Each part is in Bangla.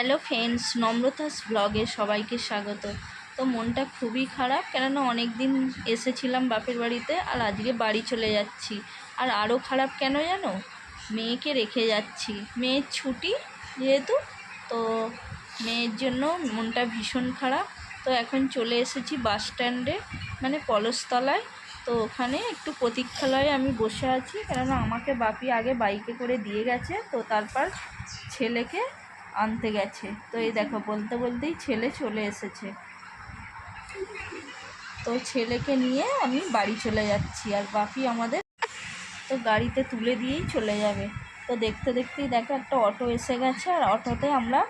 হ্যালো ফ্রেন্ডস নম্রতাস ব্লগে সবাইকে স্বাগত। তো মনটা খুবই খারাপ, কেননা অনেক দিন এসেছিলাম বাপের বাড়িতে আর আজকে বাড়ি চলে যাচ্ছি। আর আরও খারাপ কেন জানো? মেয়েকে রেখে যাচ্ছি। মেয়ের ছুটি যেহেতু, তো মেয়ের জন্য মনটা ভীষণ খারাপ। তো এখন চলে এসেছি বাস স্ট্যান্ডে মানে পলসতলায়। তো ওখানে একটু প্রতীক্ষালয়ে আমি বসে আছি, কেননা আমাকে বাপি আগে বাইকে করে দিয়ে গেছে। তো তারপর ছেলেকে আনতে গেছে। তো এই দেখো, বলতে বলতেই ছেলে চলে এসেছে। তো ছেলেকে নিয়ে আমি বাড়ি চলে যাচ্ছি আর বাপি আমাদের তো গাড়িতে তুলে দিয়েই চলে যাবে। তো দেখতে দেখতেই দেখো, একটা অটো এসে গেছে আর অটোতে আমরা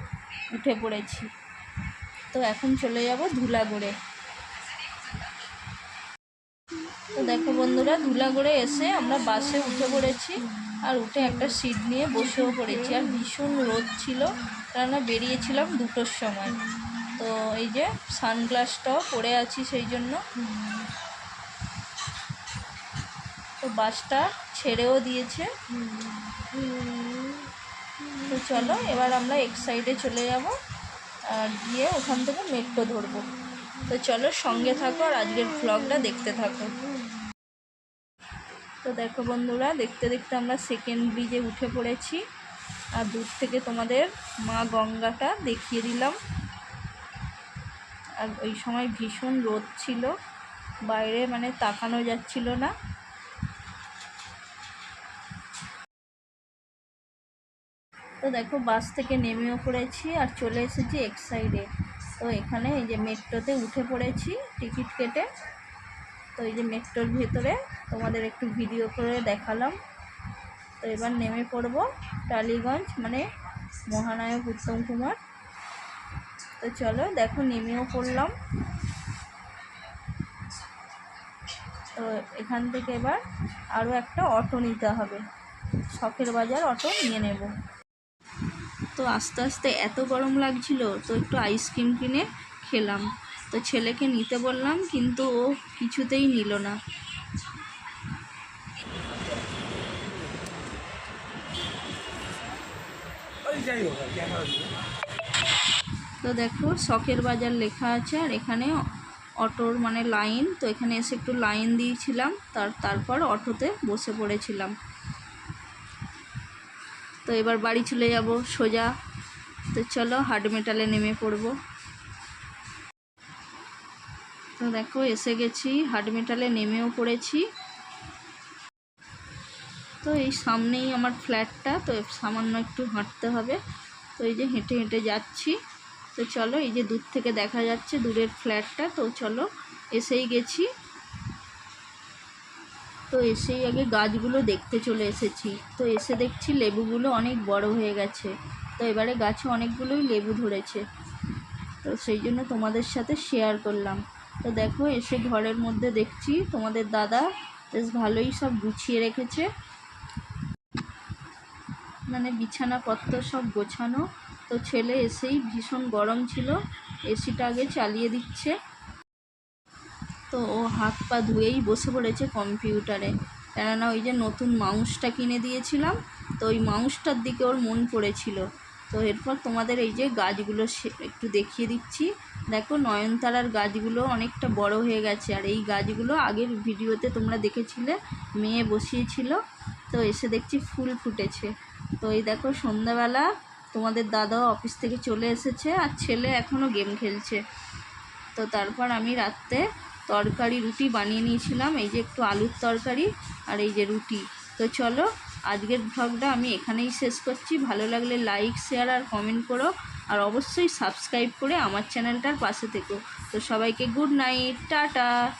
উঠে পড়েছি। তো এখন চলে যাব ধুলাগড়ে। তো দেখো বন্ধুরা ধুলাগড়ে এসে আমরা বাসে উঠে পড়েছি আর উঠে একটা সিট নিয়ে বসেও পড়েছি। আর ভীষণ রোদ ছিল, কেননা বেরিয়েছিলাম দুটোর সময়। তো এই যে সানগ্লাসটাও পরে আছি সেই জন্য। তো বাসটা ছেড়েও দিয়েছে। তো চলো, এবার আমরা এক সাইডে চলে যাব আর গিয়ে ওখান থেকে মেট্রো ধরবো। তো চলো সঙ্গে থাকো আর আজকের ব্লগটা দেখতে থাকো। তো দেখো বন্ধুরা, দেখতে দেখতে আমরা সেকেন্ড ব্রিজে উঠে পড়েছি। আর দূর থেকে তোমাদের মা গঙ্গাটা দেখিয়ে দিলাম। আর ওই সময় ভীষণ রোদ ছিল, বাইরে মানে তাকানো যাচ্ছিল না। তো দেখো বাস থেকে নেমেও পড়েছি আর চলে এসেছি এক সাইডে তো এখানে এই যে মেট্রোতে উঠে পড়েছি টিকিট কেটে। তো এই যে মেট্রোর ভেতরে তোমাদের একটু ভিডিও করে দেখালাম। তো এবার নেমে পড়ব টালিগঞ্জ মানে মহানায়ক উত্তম কুমার। তো চলো দেখো নেমেও পড়লাম। তো এখান থেকে এবার আরও একটা অটো নিতে হবে। শখের বাজার অটো নিয়ে নেব। তো আস্তে আস্তে এত গরম লাগছিল, তো একটু আইসক্রিম কিনে খেলাম। তো ছেলেকে নিতে বললাম, কিন্তু ও কিছুতেই নিল না। তো দেখো, শখের বাজার লেখা আছে, আর এখানে অটোর মানে লাইন, তো এখানে এসে একটু লাইন দিয়েছিলাম, তার, তারপর অটোতে বসে পড়েছিলাম। তো এবার বাড়ি চলে যাব সোজা। তো চলো হার্ড মেটালে নেমে পড়ব। তো দেখো, এসে গেছি। হার্ড মেটালে নেমেও পড়েছি। তো এই সামনেই আমার ফ্ল্যাটটা, তো সামান্য একটু হাঁটতে হবে। তো এই যে হেঁটে হেঁটে যাচ্ছি। তো চলো, এই যে দূর থেকে দেখা যাচ্ছে দূরের ফ্ল্যাটটা, তো চলো, এসেই গেছি। তো এসেই আগে গাছগুলো দেখতে চলে এসেছি। তো এসে দেখছি লেবুগুলো অনেক বড় হয়ে গেছে। তো এবারে গাছে অনেকগুলোই লেবু ধরেছে। তো সেই জন্য তোমাদের সাথে শেয়ার করলাম। তো দেখো, এসে ঘরের মধ্যে দেখছি তোমাদের দাদা বেশ ভালোই সব গুছিয়ে রেখেছে। মানে বিছানাপত্র সব গোছানো। তো ছেলে এসেই ভীষণ গরম ছিল এসিটা আগে চালিয়ে দিচ্ছে। তো ও হাত পা ধুয়েই বসে পড়েছে কম্পিউটারে। কেননা ওই যে নতুন মাউসটা কিনে দিয়েছিলাম, তো ওই মাউসটার দিকে ওর মন পড়েছিল। তো এরপর তোমাদের এই যে গাছগুলো একটু দেখিয়ে দিচ্ছি। দেখো নয়নতারার গাছগুলো অনেকটা বড় হয়ে গেছে, আর এই গাছগুলো আগের ভিডিওতে তোমরা দেখেছিলে, মেয়ে বসিয়েছিল, তো এসে দেখছি ফুল ফুটেছে। তো এই দেখো সন্ধ্যাবেলা তোমাদের দাদাও অফিস থেকে চলে এসেছে, আর ছেলে এখনও গেম খেলছে। তো তারপর আমি রাত্রে তরকারি রুটি বানিয়ে নিয়েছিলাম, এই যে একটু আলুর তরকারি আর এই যে রুটি। তো চলো আজকের ভ্লগটা আমি এখানেই শেষ করছি। ভালো লাগলে লাইক শেয়ার আর কমেন্ট করো। আর অবশ্যই সাবস্ক্রাইব করে আমার চ্যানেলটার পাশে থেকো। তো সবাইকে গুড নাইট টাটা।